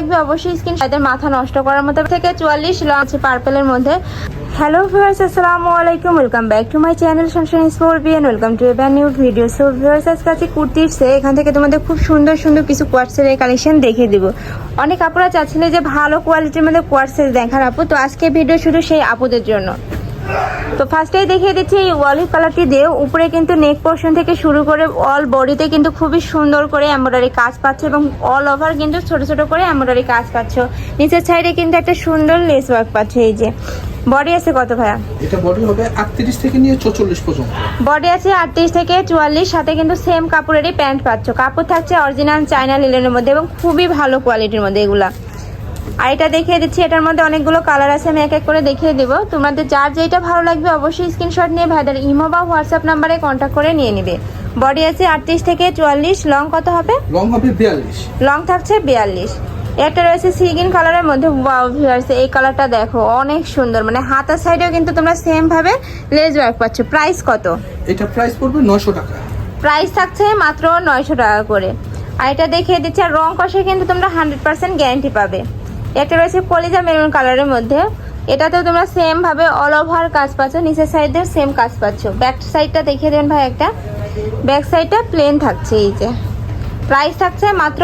লাগবে অবশ্যই স্ক্রিন তাদের মাথা নষ্ট করার মতো। থেকে চুয়াল্লিশ লং আছে পার্পেলের মধ্যে। হ্যালো ভিউয়ার্স আসসালামু আলাইকুম। Welcome back to my channel sunshine স্পোর্বিয়ান welcome to এবার নিউ ভিডিও সো ভিউয়ার্স আজকে আছে কুর্তির সে এখান থেকে তোমাদের খুব সুন্দর সুন্দর কিছু কোয়ার্টসের কালেকশন দেখিয়ে দিব। অনেক আপুরা চাচ্ছিলে যে ভালো কোয়ালিটির মধ্যে কোয়ার্টসের দেখার আপু। তো আজকে ভিডিও শুধু সেই আপুদের জন্য। তো ফার্স্টেই দেখিয়ে দিচ্ছি এই অলিভ কালারটি দিয়ে উপরে কিন্তু নেক পোর্শন থেকে শুরু করে অল বডিতে কিন্তু খুবই সুন্দর করে এমব্রয়ডারি কাজ পাচ্ছে এবং অল ওভার কিন্তু ছোট ছোট করে এমব্রয়ডারি কাজ পাচ্ছ। নিচের সাইডে কিন্তু একটা সুন্দর লেস ওয়ার্ক পাচ্ছে এই যে। বডি আছে কত ভাইয়া? এটা বডি হবে আটত্রিশ থেকে নিয়ে চৌচল্লিশ পর্যন্ত। বডি আছে আটত্রিশ থেকে চুয়াল্লিশ সাথে কিন্তু সেম কাপড়েরই প্যান্ট পাচ্ছ। কাপড় থাকছে অরিজিনাল চায়না লিলেনের মধ্যে এবং খুবই ভালো কোয়ালিটির মধ্যে এগুলা। আর এটা দেখিয়ে দিচ্ছি এটার মধ্যে অনেকগুলো কালার আছে আমি এক এক করে দেখিয়ে দেবো। তোমাদের যার যেটা ভালো লাগবে অবশ্যই স্ক্রিনশট নিয়ে ভাইদের ইমো বা হোয়াটসঅ্যাপ নাম্বারে কন্ট্যাক্ট করে নিয়ে নেবে। বডি আছে আটত্রিশ থেকে চুয়াল্লিশ লং কত হবে? লং হবে বিয়াল্লিশ। লং থাকছে বিয়াল্লিশ। একটা রয়েছে সিগিন কালারের মধ্যে ওয়াও ভিউয়ার্স এই কালারটা দেখো অনেক সুন্দর। মানে হাতার সাইডেও কিন্তু তোমরা সেম ভাবে লেজ ওয়ার্ক পাচ্ছ। প্রাইস কত? এটা প্রাইস পড়বে নশো টাকা। প্রাইস থাকছে মাত্র নয়শো টাকা করে। আর এটা দেখিয়ে দিচ্ছে আর রং কষে কিন্তু তোমরা হান্ড্রেড পার্সেন্ট গ্যারান্টি পাবে। একটা রয়েছে কলিজা মেরুন কালারের মধ্যে। এটাতেও তোমরা সেম ভাবে অল ওভার কাজ পাচ্ছ নিচের সাইডের সেম কাজ পাচ্ছ। ব্যাক সাইডটা দেখিয়ে দেবেন ভাই একটা। ব্যাক সাইডটা প্লেন থাকছে এই যে। প্রাইস থাকছে মাত্র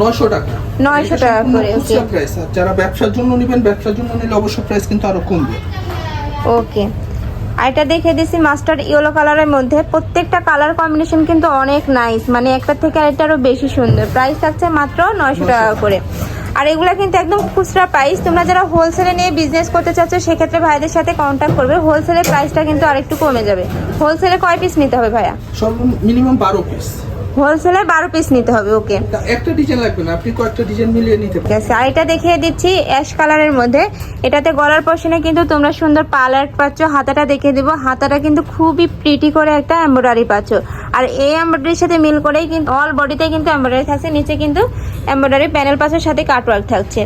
নশো টাকা। 900 টাকা করে, okay. প্রাইস আর যারা ব্যবসার জন্য নেবেন ব্যবসার জন্য নিলে অবশ্যই প্রাইস কিন্তু আরও কমবে। ওকে আর এটা দেখে দিছি মাস্টার ইয়েলো কালারের মধ্যে। প্রত্যেকটা কালার কম্বিনেশন কিন্তু অনেক নাইস মানে একটা থেকে আরেকটা আরও বেশি সুন্দর। প্রাইস থাকছে মাত্র নয়শো টাকা। করে। আর এগুলা কিন্তু একদম খুচরা প্রাইস তোমরা যারা হোলসেলে নিয়ে বিজনেস করতে চাচ্ছ, সেক্ষেত্রে ভাইদের সাথে কন্ট্যাক্ট করবে। হোলসেলের প্রাইসটা কিন্তু আরেকটু কমে যাবে। হোলসেলে কয় পিস নিতে হবে ভাইয়া? মিনিমাম বারো পিস হোলসেলে বারো পিস নিতে হবে ওকে। একটা ডিজাইন লাগবে না? আপনি কয়েকটা ডিজাইন মিলিয়ে নিতে পারেন। আর এটা দেখিয়ে দিচ্ছি অ্যাশ কালারের মধ্যে। এটাতে গলার পশনে কিন্তু তোমরা সুন্দর পার্লার পাচ্ছ হাতাটা দেখিয়ে দিব। হাতাটা কিন্তু খুবই প্রিটি করে একটা এমব্রয়ডারি পাচ্ছ। আর এই এমব্রয়ডারির সাথে মিল করেই কিন্তু অল বডিতে কিন্তু এমব্রয়ডারি থাকছে। নিচে কিন্তু এমব্রয়ডারি প্যানেল পাশের সাথে কাটওয়ার্ক থাকছে।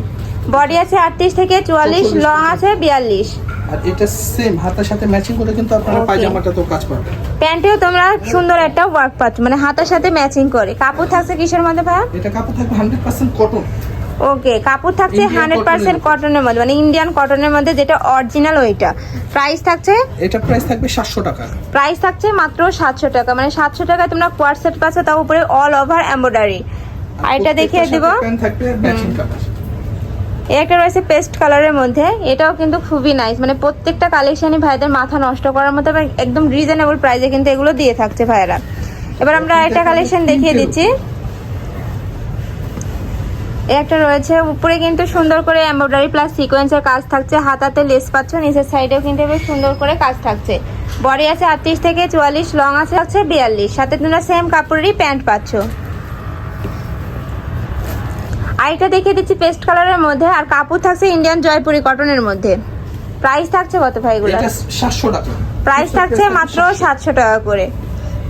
বডি আছে আটত্রিশ থেকে চুয়াল্লিশ লং আছে বিয়াল্লিশ। আর এটা সেম হাতার সাথে ম্যাচিং করে কিন্তু আপনারা. পায়জামাটা তো কাজ পাবেন প্যান্টেও তোমরা সুন্দর একটা ওয়ার্ক পাচ্ছ মানে হাতার সাথে ম্যাচিং করে। কাপড় থাকছে কিসের মধ্যে ভাইয়া? এটা কাপড় থাকবে হান্ড্রেড পার্সেন্ট কটন ওকে কাপড় থাকছে হান্ড্রেড পার্সেন্ট কটনের মধ্যে। মানে ইন্ডিয়ান কটনের মধ্যে যেটা অরিজিনাল ওইটা। প্রাইস থাকছে? এটা প্রাইস থাকবে সাতশো টাকা। প্রাইস থাকছে মাত্র সাতশো টাকা মানে সাতশো টাকায় তোমরা কোয়ার সেট পাচ্ছ তার উপরে অল ওভার এম্ব্রয়ডারি আর এটা দেখিয়ে দিব। থাকবে ম্যাচিং এই একটা রয়েছে পেস্ট কালারের মধ্যে। এটাও কিন্তু খুবই নাইস মানে প্রত্যেকটা কালেকশনই ভাইদের মাথা নষ্ট করার মতো একদম রিজনেবল প্রাইসে কিন্তু এগুলো দিয়ে থাকছে ভাইয়েরা। এবার আমরা একটা কালেকশন দেখিয়ে দিচ্ছি। একটা রয়েছে উপরে কিন্তু সুন্দর করে এমব্রয়ডারি প্লাস সিকোয়েন্সের কাজ থাকছে। হাতাতে লেস পাচ্ছ নিচের সাইডেও কিন্তু বেশ সুন্দর করে কাজ থাকছে। বডি আছে আটত্রিশ থেকে চুয়াল্লিশ লং আছে হচ্ছে বিয়াল্লিশ। সাথে তোমরা সেম কাপড়েরই প্যান্ট পাচ্ছ। আর এটা দেখিয়ে দিচ্ছি পেস্ট কালারের মধ্যে আর কাপড় থাকছে ইন্ডিয়ান জয়পুরি কটনের মধ্যে। প্রাইস থাকছে কত ভাই এগুলো এটা সাতশো টাকা। প্রাইস থাকছে মাত্র সাতশো। টাকা করে।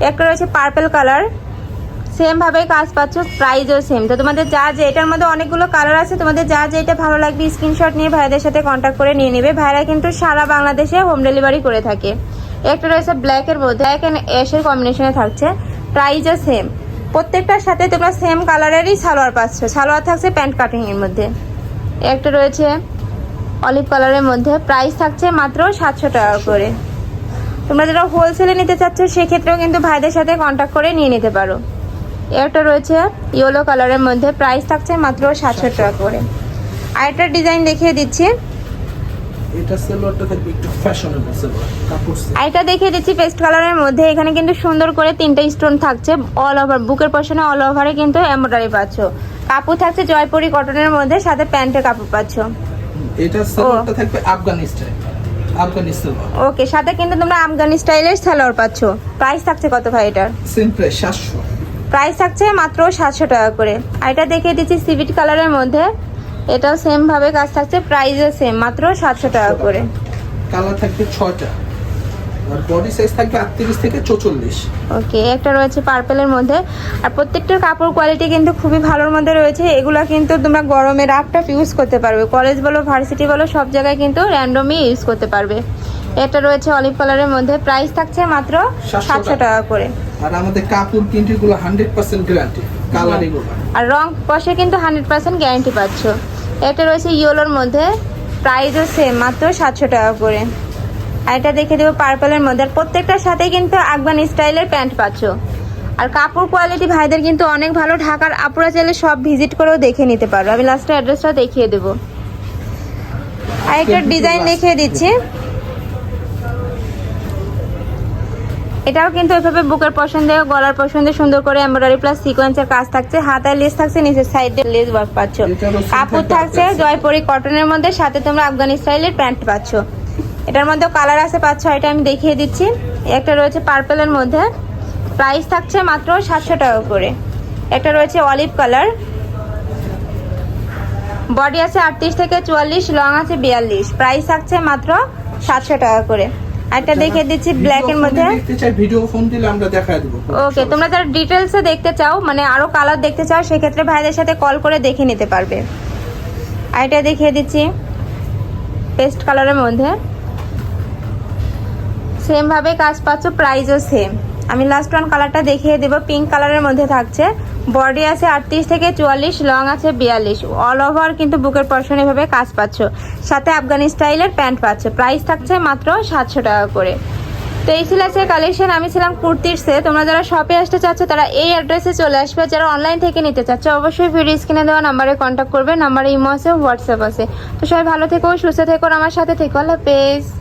একটা রয়েছে পার্পেল কালার সেম ভাবে কাজ পাচ্ছ প্রাইসও সেম তো তোমাদের যা যে এটার মধ্যে অনেকগুলো কালার আছে তোমাদের যা যেটা ভালো লাগবে স্ক্রিনশট নিয়ে ভাইদের সাথে কন্ট্যাক্ট করে নিয়ে নেবে। ভাইরা কিন্তু সারা বাংলাদেশে হোম ডেলিভারি করে থাকে। একটা রয়েছে ব্ল্যাকের মধ্যে ব্ল্যাক অ্যান্ড অ্যাশের কম্বিনেশনে থাকছে। প্রাইসও সেম প্রত্যেকটার সাথে তোমরা সেম কালারেরই সালোয়ার পাচ্ছ। সালোয়ার থাকছে প্যান্ট কাটিং এর মধ্যে একটা রয়েছে অলিভ কালারের মধ্যে। প্রাইস থাকছে মাত্র সাতশো টাকা করে। তোমরা যারা হোলসেলে নিতে চাচ্ছ, সেক্ষেত্রেও কিন্তু ভাইদের সাথে কন্ট্যাক্ট করে নিয়ে নিতে পারো। একটা রয়েছে ইয়েলো কালারের মধ্যে। প্রাইস থাকছে মাত্র সাতশো টাকা করে। আর একটা ডিজাইন দেখিয়ে দিচ্ছি। এটা সেলোয়ারটা থাকবে একটু ফ্যাশনেবল সেলোয়ার কাপড় এটা দেখিয়ে দিচ্ছি পেস্ট কালারের মধ্যে এখানে কিন্তু সুন্দর করে তিনটা স্টোন থাকছে অল ওভার বুকের পশনে অল ওভারে কিন্তু এমব্রয়ডারি পাচ্ছ। কাপড় থাকছে জয়পুরি কটনের মধ্যে সাথে প্যান্টের কাপড় পাচ্ছ। এটা সেলোয়ারটা থাকবে আফগানিস্তান আফগানি ওকে সাথে কিন্তু তোমরা আফগানি স্টাইলের সালোয়ার পাচ্ছ। প্রাইস থাকছে কত ভাই এটার? সেম প্রাইস সাতশো। প্রাইস থাকছে মাত্র সাতশো টাকা করে। আর এটা দেখিয়ে দিচ্ছি সিভিট কালারের মধ্যে এটাও সেম ভাবে কাজ থাকছে প্রাইসও সেম মাত্র সাতশো টাকা করে। কালার থাকবে ছয়টা। আর বডি সাইজ থাকবে আটত্রিশ থেকে চৌচল্লিশ। ওকে একটা রয়েছে পার্পেলের মধ্যে। আর প্রত্যেকটার কাপড় কোয়ালিটি কিন্তু খুবই ভালোর মধ্যে রয়েছে। এগুলো কিন্তু তোমরা গরমে রাফটাফ ইউজ করতে পারবে। কলেজ বলো ভার্সিটি বলো সব জায়গায় কিন্তু র্যান্ডমই ইউজ করতে পারবে। এটা রয়েছে অলিভ কালারের মধ্যে। প্রাইস থাকছে মাত্র 700 সাতশো টাকা। করে। আর আমাদের কাপড় প্রিন্টেরগুলো হান্ড্রেড পার্সেন্ট গ্যারান্টি কালার। এগুলো আর রং কষে কিন্তু হান্ড্রেড পার্সেন্ট গ্যারান্টি পাচ্ছ। এটা রয়েছে ইয়েলোর মধ্যে। প্রাইসও সেম মাত্র সাতশো টাকা করে। আর এটা দেখে দেবো পার্পলের মধ্যে। আর প্রত্যেকটার সাথে কিন্তু আকবান স্টাইলের প্যান্ট পাচ্ছ। আর কাপড় কোয়ালিটি ভাইদের কিন্তু অনেক ভালো। ঢাকার আপুরা চাইলে সব ভিজিট করেও দেখে নিতে পারো আমি লাস্টে অ্যাড্রেসটা দেখিয়ে দেবো। আর একটা ডিজাইন দেখিয়ে দিচ্ছি। এটাও কিন্তু এভাবে বুকের পছন্দে গলার পছন্দে সুন্দর করে এমব্রয়ডারি প্লাস সিকোয়েন্সের কাজ থাকছে। হাতায় লেস থাকছে নিচের সাইডে লেস ওয়ার্ক পাচ্ছ। কাপড় থাকছে। জয়পুরি কটনের মধ্যে সাথে তোমরা আফগানি স্টাইলের প্যান্ট পাচ্ছ। এটার মধ্যে কালার আছে পাচ্ছ এটা আমি দেখিয়ে দিচ্ছি। একটা রয়েছে পার্পেলের মধ্যে। প্রাইস থাকছে মাত্র সাতশো টাকা করে একটা রয়েছে অলিভ কালার বডি আছে আটত্রিশ থেকে চুয়াল্লিশ লং আছে বিয়াল্লিশ। প্রাইস থাকছে মাত্র সাতশো টাকা করে। একটা দেখিয়ে দিচ্ছি ব্ল্যাকের মধ্যে। দেখতে চাই ভিডিও ফোন দিলে আমরা দেখায় দেবো। ওকে তোমরা যারা ডিটেলসে দেখতে চাও মানে আরও কালার দেখতে চাও সেক্ষেত্রে ভাইদের সাথে কল করে দেখে নিতে পারবে। আর এটা দেখিয়ে দিচ্ছি পেস্ট কালারের মধ্যে। সেম ভাবে কাজ পাচ্ছ প্রাইসও সেম আমি লাস্ট ওয়ান কালারটা দেখিয়ে দেবো পিঙ্ক কালারের মধ্যে থাকছে। বডি আছে আটত্রিশ থেকে চুয়াল্লিশ, লং আছে বিয়াল্লিশ। অল ওভার কিন্তু বুকের পশন এভাবে কাজ পাচ্ছ। সাথে আফগানি স্টাইলের প্যান্ট পাচ্ছ। প্রাইস থাকছে মাত্র সাতশো টাকা করে। তো এই ছিল আজকের কালেকশন আমি ছিলাম কুর্তির সে তোমরা যারা শপে আসতে চাচ্ছ, তারা এই অ্যাড্রেসে চলে আসবে। যারা অনলাইন থেকে নিতে চাচ্ছ, অবশ্যই ভিডিও স্ক্রিনে দেওয়া নাম্বারে কন্ট্যাক্ট করবে। নাম্বারে ইমো আছে হোয়াটসঅ্যাপ আছে। তো সবাই ভালো থেকো, সুস্থ থেকো আমার সাথে থেকো। আল্লাহ হাফেজ।